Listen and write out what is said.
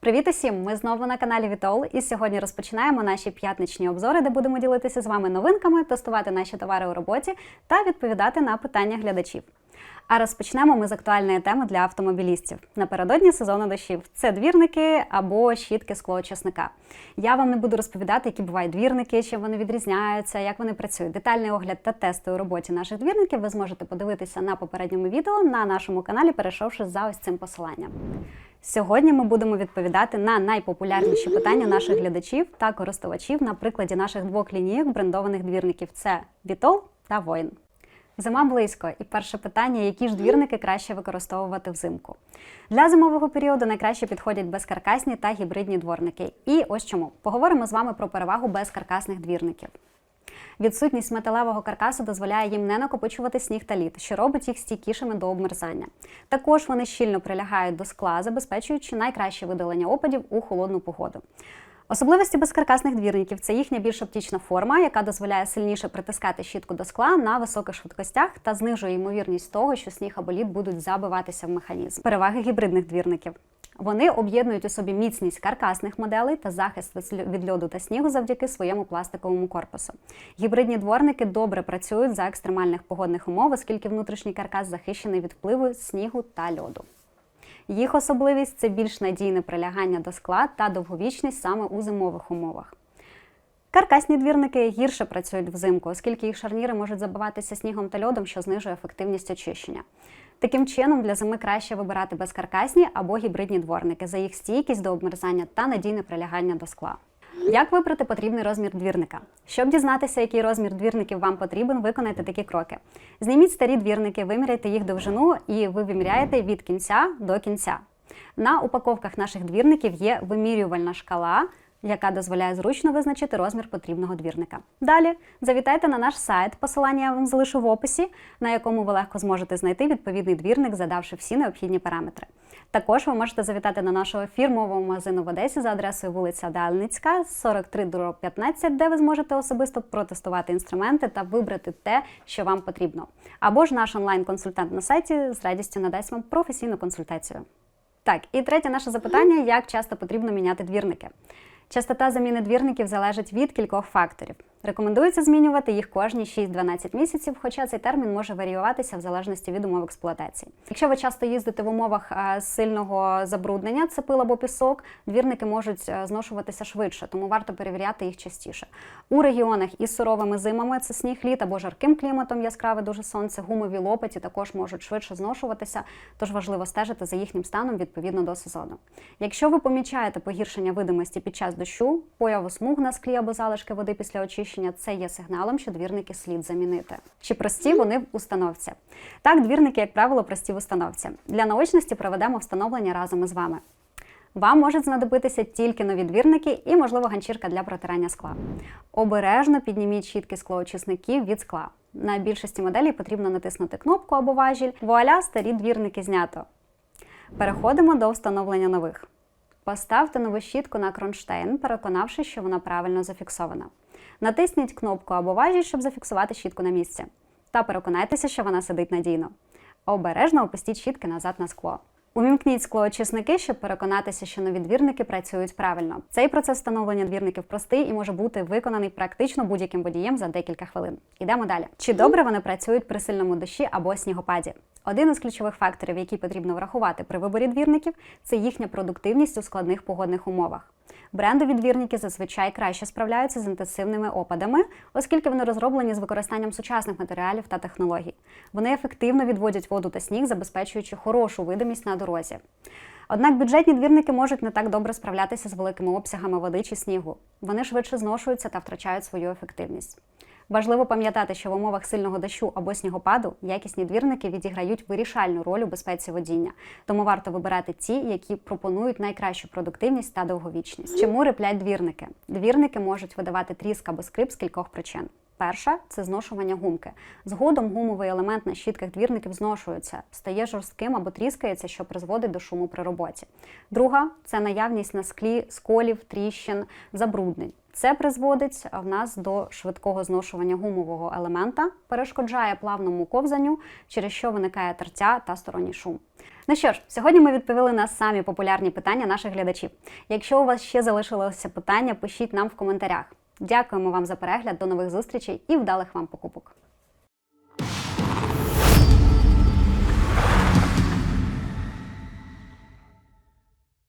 Привіт усім! Ми знову на каналі Вітол, і сьогодні розпочинаємо наші п'ятничні обзори, де будемо ділитися з вами новинками, тестувати наші товари у роботі та відповідати на питання глядачів. А розпочнемо ми з актуальної теми для автомобілістів напередодні сезону дощів. Це двірники або щітки склоочисника. Я вам не буду розповідати, які бувають двірники, чим вони відрізняються, як вони працюють. Детальний огляд та тести у роботі наших двірників ви зможете подивитися на попередньому відео на нашому каналі, перейшовши за ось цим посиланням. Сьогодні ми будемо відповідати на найпопулярніші питання наших глядачів та користувачів на прикладі наших двох лінійок брендованих двірників: це Вітол та Воїн. Зима близько, і перше питання: які ж двірники краще використовувати взимку? Для зимового періоду найкраще підходять безкаркасні та гібридні дворники. І ось чому поговоримо з вами про перевагу безкаркасних двірників. Відсутність металевого каркасу дозволяє їм не накопичувати сніг та лід, що робить їх стійкішими до обмерзання. Також вони щільно прилягають до скла, забезпечуючи найкраще видалення опадів у холодну погоду. Особливості безкаркасних двірників це їхня більш оптічна форма, яка дозволяє сильніше притискати щітку до скла на високих швидкостях та знижує ймовірність того, що сніг або лід будуть забиватися в механізм. Переваги гібридних двірників. Вони об'єднують у собі міцність каркасних моделей та захист від льоду та снігу завдяки своєму пластиковому корпусу. Гібридні дворники добре працюють за екстремальних погодних умов, оскільки внутрішній каркас захищений від впливу снігу та льоду. Їх особливість це більш надійне прилягання до скла та довговічність саме у зимових умовах. Каркасні двірники гірше працюють взимку, оскільки їх шарніри можуть забиватися снігом та льодом, що знижує ефективність очищення. Таким чином, для зими краще вибирати безкаркасні або гібридні дворники за їх стійкість до обмерзання та надійне прилягання до скла. Як вибрати потрібний розмір двірника? Щоб дізнатися, який розмір двірників вам потрібен, виконайте такі кроки. Зніміть старі двірники, виміряйте їх довжину і ви виміряєте від кінця до кінця. На упаковках наших двірників є вимірювальна шкала яка дозволяє зручно визначити розмір потрібного двірника. Далі завітайте на наш сайт, посилання я вам залишу в описі, на якому ви легко зможете знайти відповідний двірник, задавши всі необхідні параметри. Також ви можете завітати на нашого фірмового магазину в Одесі за адресою вулиця Дальницька, 43 15, де ви зможете особисто протестувати інструменти та вибрати те, що вам потрібно. Або ж наш онлайн-консультант на сайті з радістю надасть вам професійну консультацію. Так, і третє наше запитання: як часто потрібно міняти двірники? Частота заміни двірників залежить від кількох факторів. Рекомендується змінювати їх кожні 6-12 місяців, хоча цей термін може варіюватися в залежності від умов експлуатації. Якщо ви часто їздите в умовах е, сильного забруднення, це пил або пісок, двірники можуть е, зношуватися швидше, тому варто перевіряти їх частіше. У регіонах із суровими зимами це сніг літ або жарким кліматом, яскраве дуже сонце, гумові лопаті також можуть швидше зношуватися, тож важливо стежити за їхнім станом відповідно до сезону. Якщо ви помічаєте погіршення видимості під час дощу, появу смуг на склі або залишки води після очищення, підвищення це є сигналом, що двірники слід замінити. Чи прості вони в установці? Так, двірники, як правило, прості в установці. Для наочності проведемо встановлення разом із вами. Вам можуть знадобитися тільки нові двірники і, можливо, ганчірка для протирання скла. Обережно підніміть щітки склоочисників від скла. На більшості моделей потрібно натиснути кнопку або важіль. Вуаля, старі двірники знято. Переходимо до встановлення нових. Поставте нову щітку на кронштейн, переконавшись, що вона правильно зафіксована. Натисніть кнопку або важіль, щоб зафіксувати щітку на місці. Та переконайтеся, що вона сидить надійно. Обережно опустіть щітки назад на скло. Увімкніть склоочисники, щоб переконатися, що нові двірники працюють правильно. Цей процес встановлення двірників простий і може бути виконаний практично будь-яким водієм за декілька хвилин. Ідемо далі. Чи добре вони працюють при сильному дощі або снігопаді? Один із ключових факторів, які потрібно врахувати при виборі двірників, це їхня продуктивність у складних погодних умовах. Брендові двірники зазвичай краще справляються з інтенсивними опадами, оскільки вони розроблені з використанням сучасних матеріалів та технологій. Вони ефективно відводять воду та сніг, забезпечуючи хорошу видимість на дорозі. Однак бюджетні двірники можуть не так добре справлятися з великими обсягами води чи снігу. Вони швидше зношуються та втрачають свою ефективність. Важливо пам'ятати, що в умовах сильного дощу або снігопаду якісні двірники відіграють вирішальну роль у безпеці водіння, тому варто вибирати ті, які пропонують найкращу продуктивність та довговічність. Чому риплять двірники? Двірники можуть видавати тріск або скрип з кількох причин. Перша це зношування гумки. Згодом гумовий елемент на щітках двірників зношується, стає жорстким або тріскається, що призводить до шуму при роботі. Друга це наявність на склі сколів, тріщин, забруднень. Це призводить в нас до швидкого зношування гумового елемента, перешкоджає плавному ковзанню, через що виникає тертя та сторонній шум. Ну що ж, сьогодні ми відповіли на самі популярні питання наших глядачів. Якщо у вас ще залишилося питання, пишіть нам в коментарях. Дякуємо вам за перегляд, до нових зустрічей і вдалих вам покупок.